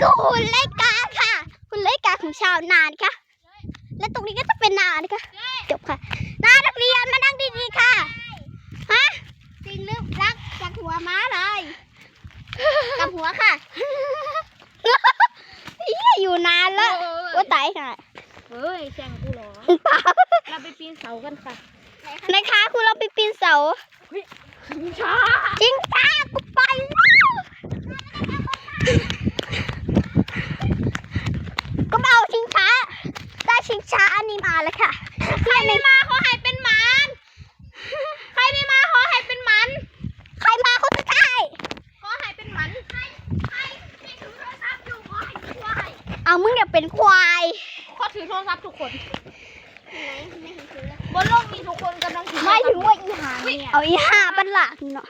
นะคะและตรงนี้ก็จะเป็นนานะคะจบค่ะนานักเรียนมานั่งดีๆค่ะฮะจริงหรือรักจากหัวม้าเลยกับหัวค่ะเหี้ยอยู่นานแล้วว่าตายค่ะเฮ้ยแซงกูเหรอเปล่าเราไปปีนเสากันค่ะนะคะคุณเราไปปีนเสาช้าจริงจ้ากูไปแล้วก็มาเอาชิงช้า ได้ชิงช้าอันนี้มา แล้วค่ะใครไม่มาขอให้เป็นหมันใครไม่มาขอให้เป็นหมันใครมาเขาจะได้ขอให้เป็นหมันใครใครที่ถือโทรศัพท์อยู่ขอให้เป็นควายเอามึงอย่าเป็นควายขอถือโทรศัพท์ทุกคนบนโลกมีทุกคนกำลังถือไม่ถึงว่าอีหาเนี่ยเอาอีหาบันหลังเนาะ